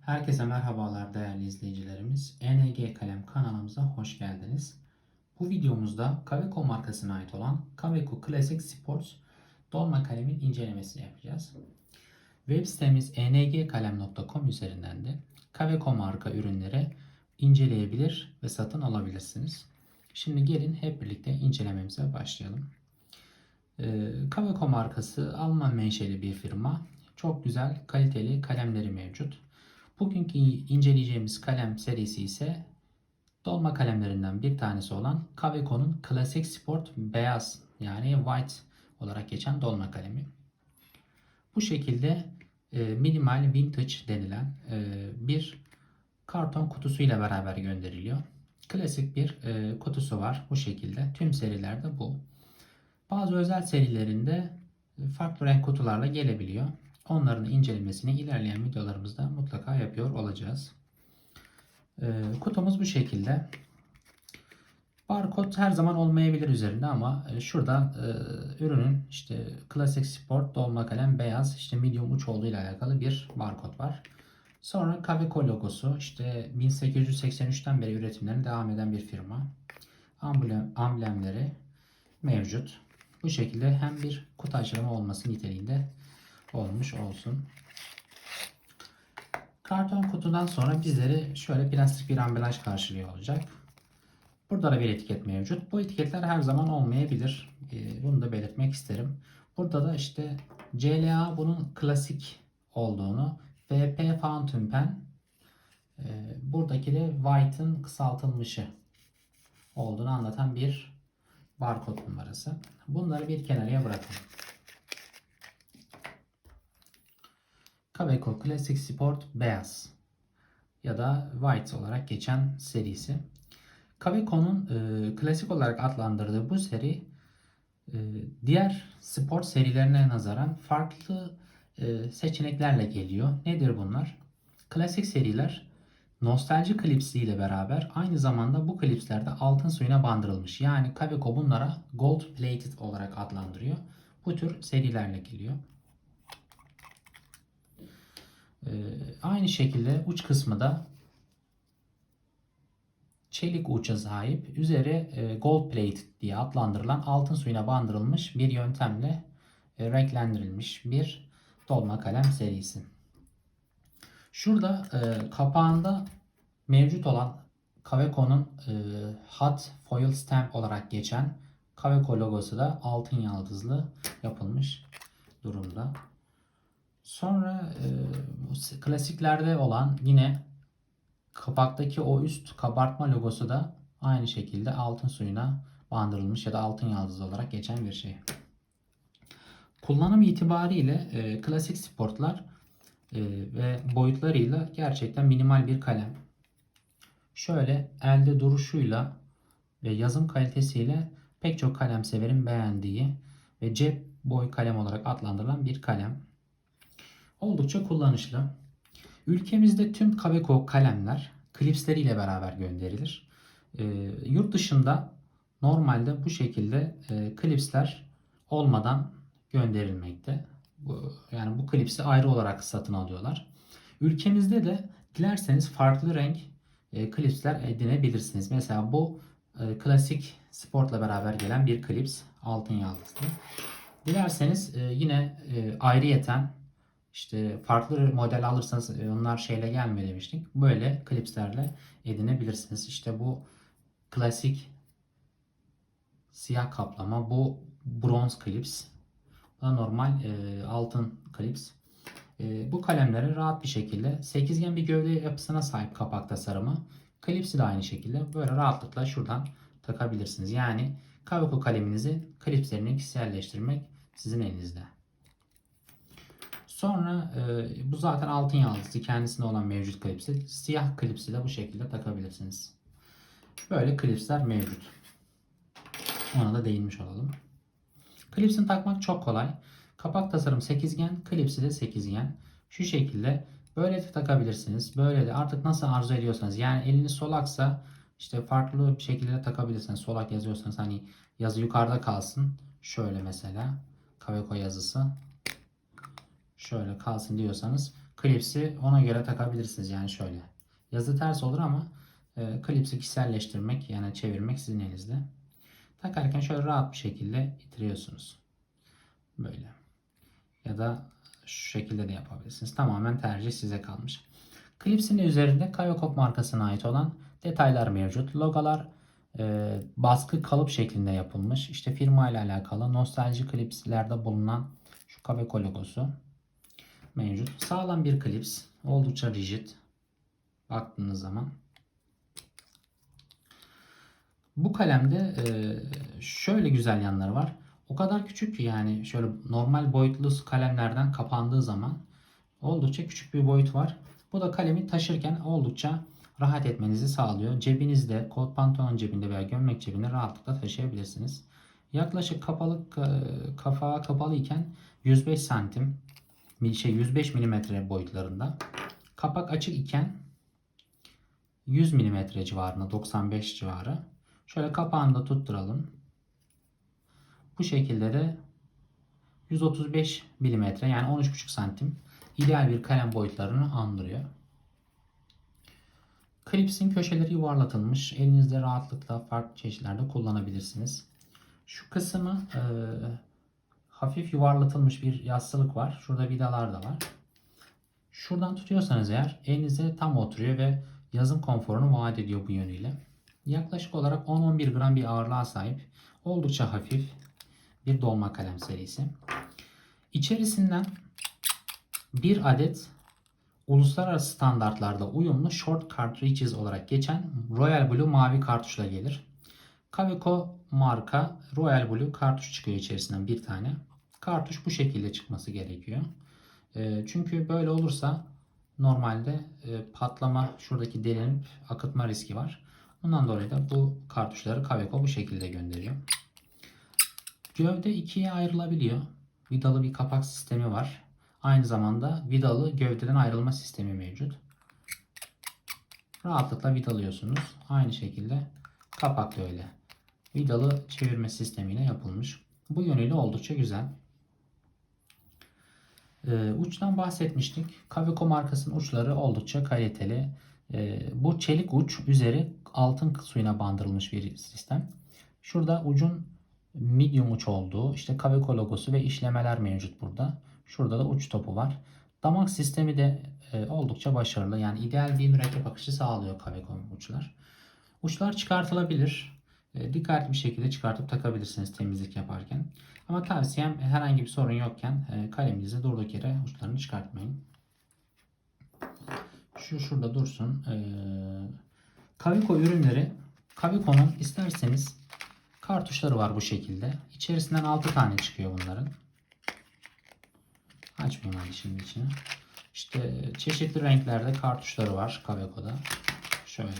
Herkese merhabalar değerli izleyicilerimiz. ENG Kalem kanalımıza hoş geldiniz. Bu videomuzda Kaweco markasına ait olan Kaweco Classic Sports dolma kalemin incelemesini yapacağız. Web sitemiz engkalem.com üzerinden de Kaweco marka ürünleri inceleyebilir ve satın alabilirsiniz. Şimdi gelin hep birlikte incelememize başlayalım. Ee, Kaweco markası Alman menşeli bir firma. Çok güzel, kaliteli kalemleri mevcut. Bugünkü inceleyeceğimiz kalem serisi ise dolma kalemlerinden bir tanesi olan Kaweco'nun Classic Sport beyaz yani white olarak geçen dolma kalemi. Bu şekilde e, minimal vintage denilen e, bir karton kutusuyla beraber gönderiliyor. Klasik bir e, kutusu var bu şekilde. Tüm serilerde bu. Bazı özel serilerinde farklı renk kutularla gelebiliyor. Onların incelemesini ilerleyen videolarımızda mutlaka yapıyor olacağız. Ee, kutumuz bu şekilde. Barkod her zaman olmayabilir üzerinde ama e, şurada e, ürünün işte Classic Sport dolma kalem beyaz işte medium uç olduğu ile alakalı bir barkod var. Sonra Kaweco logosu işte 1883'ten beri üretimlerine devam eden bir firma. Amblem, amblemleri mevcut. Bu şekilde hem bir kutu açılımı olması niteliğinde olmuş olsun. Karton kutudan sonra bizleri şöyle plastik bir ambalaj karşılıyor olacak. Burada da bir etiket mevcut. Bu etiketler her zaman olmayabilir. Ee, bunu da belirtmek isterim. Burada da işte CLA bunun klasik olduğunu, VP Fountain Pen e, buradaki de White'ın kısaltılmışı olduğunu anlatan bir barkod numarası. Bunları bir kenarıya bırakalım. Kaweco Classic Sport beyaz ya da white olarak geçen serisi. Kaweco'nun e, klasik olarak adlandırdığı bu seri e, diğer spor serilerine nazaran farklı e, seçeneklerle geliyor. Nedir bunlar? Klasik seriler nostalji klipsiyle beraber aynı zamanda bu klipslerde altın suyuna bandırılmış. Yani Kaweco bunlara gold plated olarak adlandırıyor. Bu tür serilerle geliyor. Ee, aynı şekilde uç kısmı da çelik uça sahip, üzeri e, gold plate diye adlandırılan altın suyuna bandırılmış bir yöntemle e, renklendirilmiş bir dolma kalem serisi. Şurada e, kapağında mevcut olan Kaweco'nun e, hot foil stamp olarak geçen Kaweco logosu da altın yaldızlı yapılmış durumda. Sonra e, klasiklerde olan yine kapaktaki o üst kabartma logosu da aynı şekilde altın suyuna bandırılmış ya da altın yaldız olarak geçen bir şey. Kullanım itibariyle e, klasik sportlar e, ve boyutlarıyla gerçekten minimal bir kalem. Şöyle elde duruşuyla ve yazım kalitesiyle pek çok kalem severin beğendiği ve cep boy kalem olarak adlandırılan bir kalem. Oldukça kullanışlı. Ülkemizde tüm Kaweco kalemler klipsleriyle beraber gönderilir. E, yurt dışında normalde bu şekilde e, klipsler olmadan gönderilmekte. Bu, yani bu klipsi ayrı olarak satın alıyorlar. Ülkemizde de dilerseniz farklı renk e, klipsler edinebilirsiniz. Mesela bu e, klasik sportla beraber gelen bir klips altın yaldızlı. Dilerseniz e, yine e, ayrıyeten işte farklı model alırsanız e, onlar şeyle gelmiyor demiştik. Böyle klipslerle edinebilirsiniz. İşte bu klasik siyah kaplama. Bu bronz klips. Bu da normal e, altın klips. E, bu kalemleri rahat bir şekilde sekizgen bir gövde yapısına sahip kapak tasarımı. Klipsi de aynı şekilde böyle rahatlıkla şuradan takabilirsiniz. Yani Kaweco kaleminizi klipslerini kişiselleştirmek sizin elinizde. Sonra e, bu zaten altın yaldızı kendisinde olan mevcut klipsi. Siyah klipsi de bu şekilde takabilirsiniz. Böyle klipsler mevcut. Ona da değinmiş olalım. Klipsini takmak çok kolay. Kapak tasarım sekizgen, klipsi de sekizgen. Şu şekilde böyle de takabilirsiniz. Böyle de artık nasıl arzu ediyorsanız. Yani eliniz solaksa işte farklı bir şekilde takabilirsiniz. Solak yazıyorsanız hani yazı yukarıda kalsın. Şöyle mesela Kaweco yazısı şöyle kalsın diyorsanız klipsi ona göre takabilirsiniz yani şöyle. Yazı ters olur ama e, klipsi kişiselleştirmek yani çevirmek sizin elinizde. Takarken şöyle rahat bir şekilde itiriyorsunuz. Böyle. Ya da şu şekilde de yapabilirsiniz. Tamamen tercih size kalmış. Klipsin üzerinde Kayokop markasına ait olan detaylar mevcut. Logolar e, baskı kalıp şeklinde yapılmış. İşte firma ile alakalı nostalji klipslerde bulunan şu Kaveco logosu mevcut. Sağlam bir klips. Oldukça rigid. Baktığınız zaman. Bu kalemde e, şöyle güzel yanları var. O kadar küçük ki yani şöyle normal boyutlu kalemlerden kapandığı zaman oldukça küçük bir boyut var. Bu da kalemi taşırken oldukça rahat etmenizi sağlıyor. Cebinizde, kot pantolon cebinde veya gömlek cebinde rahatlıkla taşıyabilirsiniz. Yaklaşık kapalı kafa kapalı iken 105 santim şey 105 milimetre boyutlarında. Kapak açık iken 100 milimetre civarında 95 civarı. Şöyle kapağını da tutturalım. Bu şekilde de 135 milimetre yani 13,5 santim ideal bir kalem boyutlarını andırıyor. Klipsin köşeleri yuvarlatılmış. Elinizde rahatlıkla farklı çeşitlerde kullanabilirsiniz. Şu kısmı e, hafif yuvarlatılmış bir yastık var. Şurada vidalar da var. Şuradan tutuyorsanız eğer elinize tam oturuyor ve yazım konforunu vaat ediyor bu yönüyle. Yaklaşık olarak 10-11 gram bir ağırlığa sahip. Oldukça hafif bir dolma kalem serisi. İçerisinden bir adet uluslararası standartlarda uyumlu short cartridges olarak geçen Royal Blue mavi kartuşla gelir. Kaweco marka Royal Blue kartuş çıkıyor içerisinden bir tane. Kartuş bu şekilde çıkması gerekiyor. E, çünkü böyle olursa normalde e, patlama şuradaki delinip akıtma riski var. Bundan dolayı da bu kartuşları Kaweco bu şekilde gönderiyor. Gövde ikiye ayrılabiliyor. Vidalı bir kapak sistemi var. Aynı zamanda vidalı gövdeden ayrılma sistemi mevcut. Rahatlıkla vidalıyorsunuz. Aynı şekilde kapak da öyle. Vidalı çevirme sistemiyle yapılmış. Bu yönüyle oldukça güzel. Ee, uçtan bahsetmiştik. Kaveco markasının uçları oldukça kaliteli. Ee, bu çelik uç üzeri altın suyuna bandırılmış bir sistem. Şurada ucun medium uç olduğu, işte Kaveco logosu ve işlemeler mevcut burada. Şurada da uç topu var. Damak sistemi de e, oldukça başarılı. Yani ideal bir mürekkep akışı sağlıyor Kaveco uçlar. Uçlar çıkartılabilir. E, dikkatli bir şekilde çıkartıp takabilirsiniz temizlik yaparken. Ama tavsiyem herhangi bir sorun yokken e, kaleminizi durduk yere uçlarını çıkartmayın. Şu şurada dursun. E, Kaveco ürünleri Kaveco'nun isterseniz kartuşları var bu şekilde. İçerisinden 6 tane çıkıyor bunların. Açmayayım hadi şimdi içini. İşte çeşitli renklerde kartuşları var Kaveco'da. Şöyle.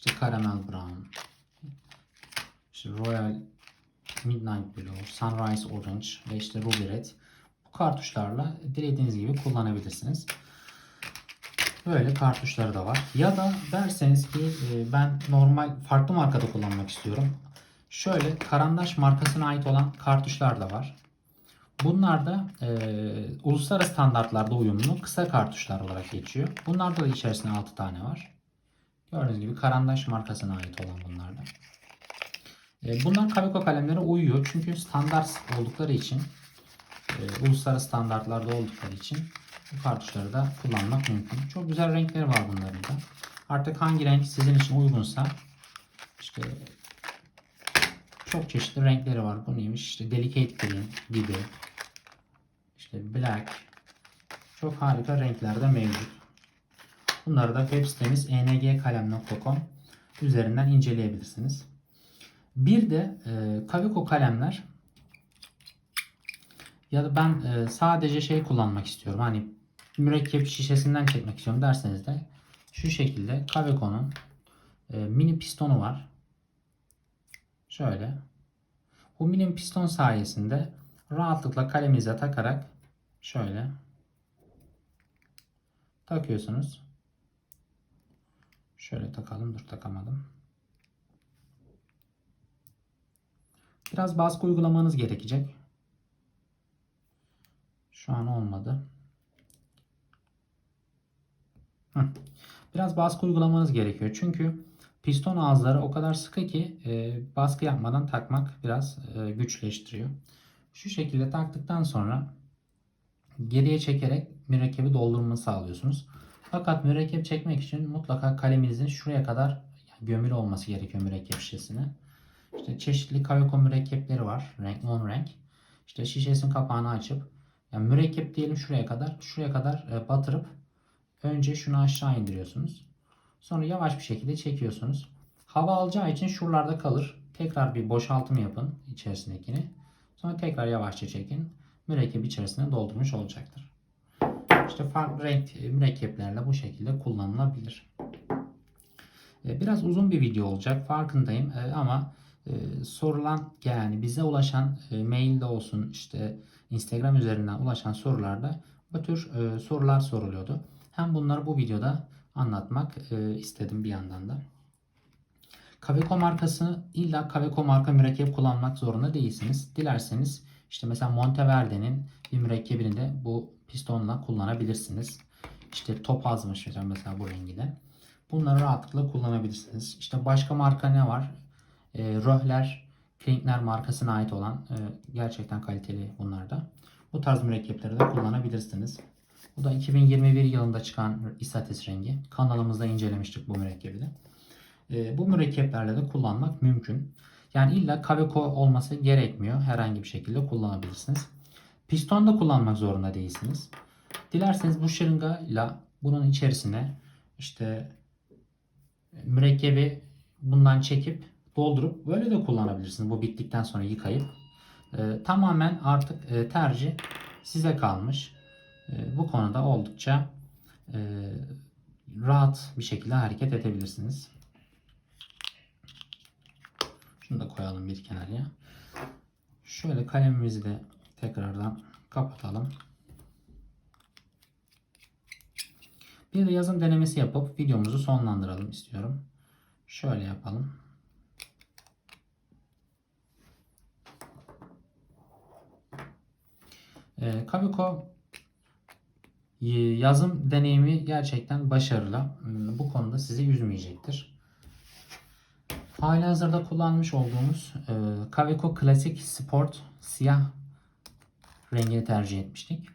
İşte Caramel Brown. İşte Royal Midnight Blue, Sunrise Orange ve işte Ruby Red. Bu kartuşlarla dilediğiniz gibi kullanabilirsiniz. Böyle kartuşları da var. Ya da derseniz ki e, ben normal farklı markada kullanmak istiyorum. Şöyle Karandaş markasına ait olan kartuşlar da var. Bunlar da e, uluslararası standartlarda uyumlu kısa kartuşlar olarak geçiyor. Bunlarda da içerisinde 6 tane var. Gördüğünüz gibi Karandaş markasına ait olan bunlardan. E, bunlar Kaveco kalemlere uyuyor. Çünkü standart oldukları için e, uluslararası standartlarda oldukları için bu kartuşları da kullanmak mümkün. Çok güzel renkleri var bunların da. Artık hangi renk sizin için uygunsa işte çok çeşitli renkleri var. Bu neymiş? İşte Delicate Green gibi. İşte Black. Çok harika renklerde mevcut. Bunları da web sitemiz engkalem.com üzerinden inceleyebilirsiniz. Bir de e, Kaveco kalemler ya da ben e, sadece şey kullanmak istiyorum. Hani mürekkep şişesinden çekmek istiyorum derseniz de şu şekilde Kaveco'nun e, mini pistonu var. Şöyle. Bu mini piston sayesinde rahatlıkla kalemize takarak şöyle takıyorsunuz. Şöyle takalım. Dur takamadım. Biraz baskı uygulamanız gerekecek. Şu an olmadı. Biraz baskı uygulamanız gerekiyor. Çünkü piston ağızları o kadar sıkı ki e, baskı yapmadan takmak biraz e, güçleştiriyor. Şu şekilde taktıktan sonra geriye çekerek mürekkebi doldurma sağlıyorsunuz. Fakat mürekkep çekmek için mutlaka kaleminizin şuraya kadar gömülü olması gerekiyor mürekkep şişesine. İşte çeşitli Kaveco mürekkepleri var. Renk non renk. İşte şişesinin kapağını açıp yani mürekkep diyelim şuraya kadar şuraya kadar e, batırıp önce şunu aşağı indiriyorsunuz. Sonra yavaş bir şekilde çekiyorsunuz. Hava alacağı için şuralarda kalır. Tekrar bir boşaltım yapın içerisindekini. Sonra tekrar yavaşça çekin. Mürekkep içerisine doldurmuş olacaktır. İşte farklı renk mürekkeplerle bu şekilde kullanılabilir. E, Biraz uzun bir video olacak farkındayım E, ama e, sorulan yani bize ulaşan mailde olsun işte Instagram üzerinden ulaşan sorularda bu tür sorular soruluyordu. Hem bunları bu videoda anlatmak istedim bir yandan da. Kaveco markası illa Kaveco marka mürekkep kullanmak zorunda değilsiniz. Dilerseniz işte mesela Monteverde'nin bir mürekkebini de bu pistonla kullanabilirsiniz. İşte topazmış mesela bu rengi. Bunları rahatlıkla kullanabilirsiniz. İşte başka marka ne var? E, Röhler, Klinkner markasına ait olan e, gerçekten kaliteli bunlar da. Bu tarz mürekkepleri de kullanabilirsiniz. Bu da 2021 yılında çıkan Isatis rengi. Kanalımızda incelemiştik bu mürekkebi de. E, bu mürekkeplerle de kullanmak mümkün. Yani illa Kaveco olması gerekmiyor. Herhangi bir şekilde kullanabilirsiniz. Piston da kullanmak zorunda değilsiniz. Dilerseniz bu şırıngayla bunun içerisine işte mürekkebi bundan çekip doldurup böyle de kullanabilirsiniz. Bu bittikten sonra yıkayıp. E, tamamen artık e, tercih size kalmış. E, bu konuda oldukça e, rahat bir şekilde hareket edebilirsiniz. Şunu da koyalım bir kenarıya. Şöyle kalemimizi de tekrardan kapatalım. Bir de yazım denemesi yapıp videomuzu sonlandıralım istiyorum. Şöyle yapalım. Ee, Kavico yazım deneyimi gerçekten başarılı. Hmm, Bu konuda sizi üzmeyecektir. Halihazırda kullanmış olduğumuz e, Kavico Classic Sport siyah rengini tercih etmiştik.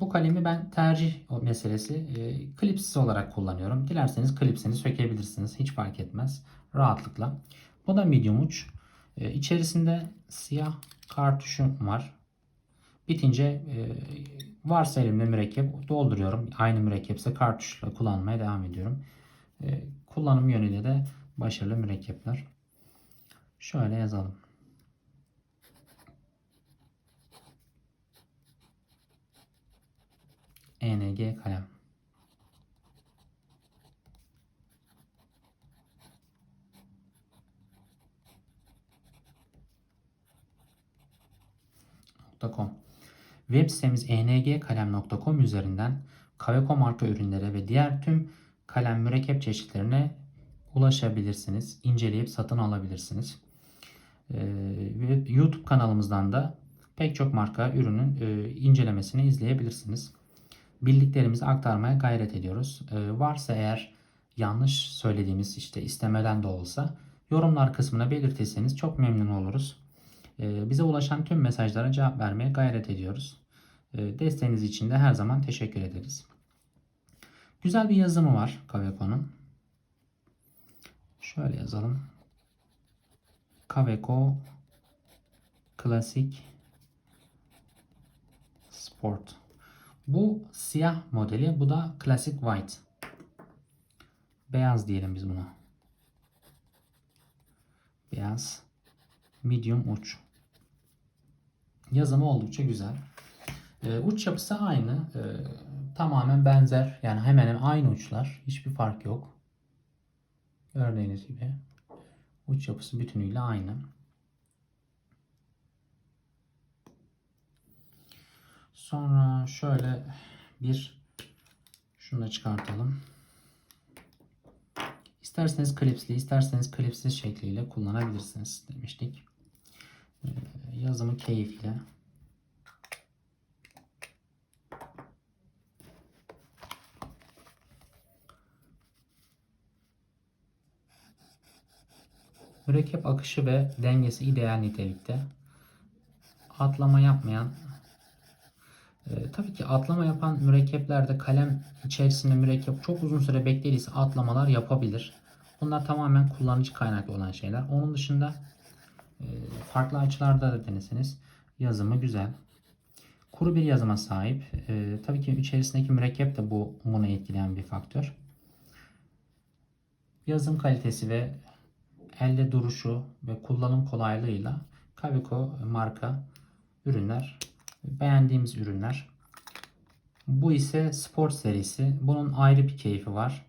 Bu kalemi ben tercih meselesi e, klipsiz olarak kullanıyorum. Dilerseniz klipsini sökebilirsiniz. Hiç fark etmez. Rahatlıkla. Bu da medium uç. E, içerisinde siyah kartuşum var. Bitince e, varsa elimde mürekkep dolduruyorum. Aynı mürekkepse kartuşla kullanmaya devam ediyorum. E, kullanım yönüyle de başarılı mürekkepler. Şöyle yazalım. ENG kalem. .com Web sitemiz engkalem.com üzerinden Kaveco marka ürünlere ve diğer tüm kalem mürekkep çeşitlerine ulaşabilirsiniz. inceleyip satın alabilirsiniz. Ee, YouTube kanalımızdan da pek çok marka ürünün e, incelemesini izleyebilirsiniz. Bildiklerimizi aktarmaya gayret ediyoruz. Ee, varsa eğer yanlış söylediğimiz işte istemeden de olsa yorumlar kısmına belirtirseniz çok memnun oluruz. Ee, bize ulaşan tüm mesajlara cevap vermeye gayret ediyoruz. Ee, desteğiniz için de her zaman teşekkür ederiz. Güzel bir yazımı var Kaveco'nun. Şöyle yazalım. Kaveco Classic Sport. Bu siyah modeli. Bu da Classic White. Beyaz diyelim biz buna. Beyaz. Medium uç. Yazımı oldukça güzel. Ee, uç yapısı aynı. Ee, tamamen benzer. Yani hemen hemen aynı uçlar. Hiçbir fark yok. Gördüğünüz gibi. Uç yapısı bütünüyle aynı. Sonra şöyle bir şunu da çıkartalım. İsterseniz klipsli, isterseniz klipsiz şekliyle kullanabilirsiniz demiştik. Ee, yazımı keyifle. Mürekkep akışı ve dengesi ideal nitelikte. Atlama yapmayan e, tabii ki atlama yapan mürekkeplerde kalem içerisinde mürekkep çok uzun süre beklediyse atlamalar yapabilir. Bunlar tamamen kullanıcı kaynaklı olan şeyler. Onun dışında e, farklı açılarda da deneseniz yazımı güzel. Kuru bir yazıma sahip. E, tabii ki içerisindeki mürekkep de bu bunu etkileyen bir faktör. Yazım kalitesi ve elde duruşu ve kullanım kolaylığıyla Kavico marka ürünler beğendiğimiz ürünler. Bu ise spor serisi. Bunun ayrı bir keyfi var.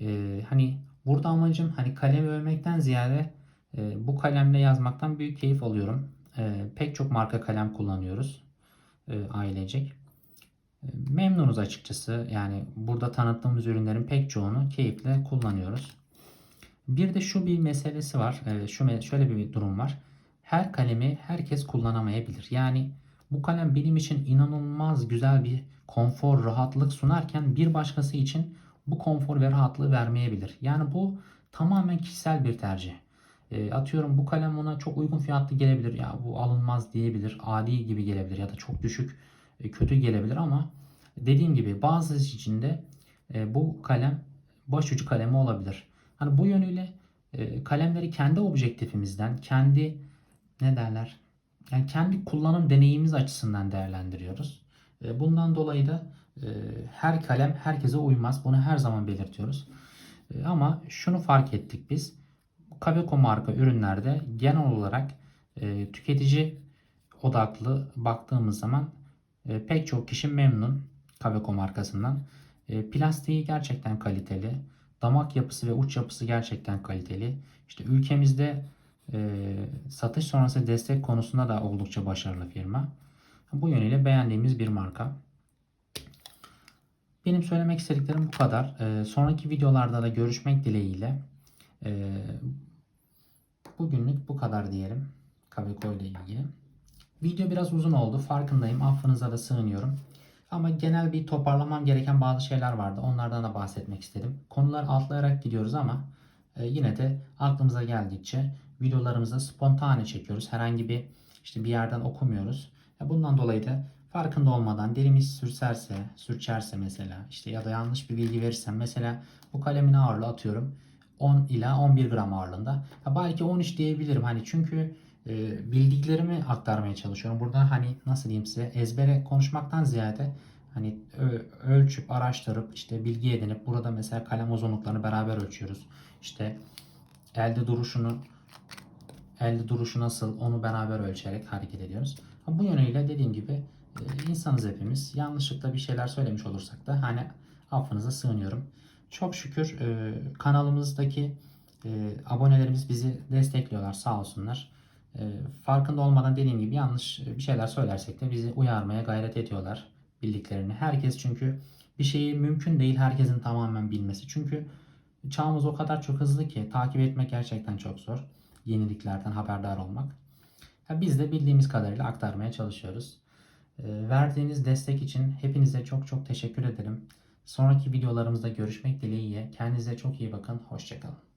Ee, hani burada amacım hani kalemi övmekten ziyade e, bu kalemle yazmaktan büyük keyif alıyorum. E, pek çok marka kalem kullanıyoruz e, ailecek. E, memnunuz açıkçası. Yani burada tanıttığımız ürünlerin pek çoğunu keyifle kullanıyoruz. Bir de şu bir meselesi var. E, şu şöyle bir durum var. Her kalemi herkes kullanamayabilir. Yani bu kalem benim için inanılmaz güzel bir konfor, rahatlık sunarken bir başkası için bu konfor ve rahatlığı vermeyebilir. Yani bu tamamen kişisel bir tercih. E, atıyorum bu kalem ona çok uygun fiyatlı gelebilir. Ya bu alınmaz diyebilir. Adi gibi gelebilir ya da çok düşük, e, kötü gelebilir ama dediğim gibi bazısı için de e, bu kalem başucu kalemi olabilir. Hani bu yönüyle e, kalemleri kendi objektifimizden, kendi ne derler? Yani kendi kullanım deneyimimiz açısından değerlendiriyoruz. E, bundan dolayı da e, her kalem herkese uymaz. Bunu her zaman belirtiyoruz. E, ama şunu fark ettik biz. Kabeco marka ürünlerde genel olarak tüketici odaklı baktığımız zaman pek çok kişi memnun Kabeco markasından. Plastiği gerçekten kaliteli. Damak yapısı ve uç yapısı gerçekten kaliteli. İşte ülkemizde e, satış sonrası destek konusunda da oldukça başarılı firma. Bu yönüyle beğendiğimiz bir marka. Benim söylemek istediklerim bu kadar. E, sonraki videolarda da görüşmek dileğiyle. E, bugünlük bu kadar diyelim. Kabeco ile ilgili. Video biraz uzun oldu. Farkındayım. Affınıza da sığınıyorum. Ama genel bir toparlamam gereken bazı şeyler vardı. Onlardan da bahsetmek istedim. Konular atlayarak gidiyoruz ama e, yine de aklımıza geldikçe videolarımızı spontane çekiyoruz. Herhangi bir işte bir yerden okumuyoruz. Bundan dolayı da farkında olmadan dilimiz sürserse, sürçerse mesela işte ya da yanlış bir bilgi verirsem mesela bu kalemin ağırlığı atıyorum 10 ila 11 gram ağırlığında. Ya belki 13 diyebilirim hani çünkü e, bildiklerimi aktarmaya çalışıyorum. Burada hani nasıl diyeyim size ezbere konuşmaktan ziyade hani ölçüp araştırıp işte bilgi edinip burada mesela kalem uzunluklarını beraber ölçüyoruz. İşte elde duruşunu elde duruşu nasıl onu beraber ölçerek hareket ediyoruz. Bu yönüyle dediğim gibi e, insanız hepimiz. Yanlışlıkla bir şeyler söylemiş olursak da hani affınıza sığınıyorum. Çok şükür e, kanalımızdaki e, abonelerimiz bizi destekliyorlar sağ olsunlar. Farkında olmadan dediğim gibi yanlış bir şeyler söylersek de bizi uyarmaya gayret ediyorlar bildiklerini. Herkes çünkü bir şeyi mümkün değil herkesin tamamen bilmesi. Çünkü çağımız o kadar çok hızlı ki takip etmek gerçekten çok zor. Yeniliklerden haberdar olmak. Ya biz de bildiğimiz kadarıyla aktarmaya çalışıyoruz. E, verdiğiniz destek için hepinize çok çok teşekkür ederim. Sonraki videolarımızda görüşmek dileğiyle. Kendinize çok iyi bakın. Hoşçakalın.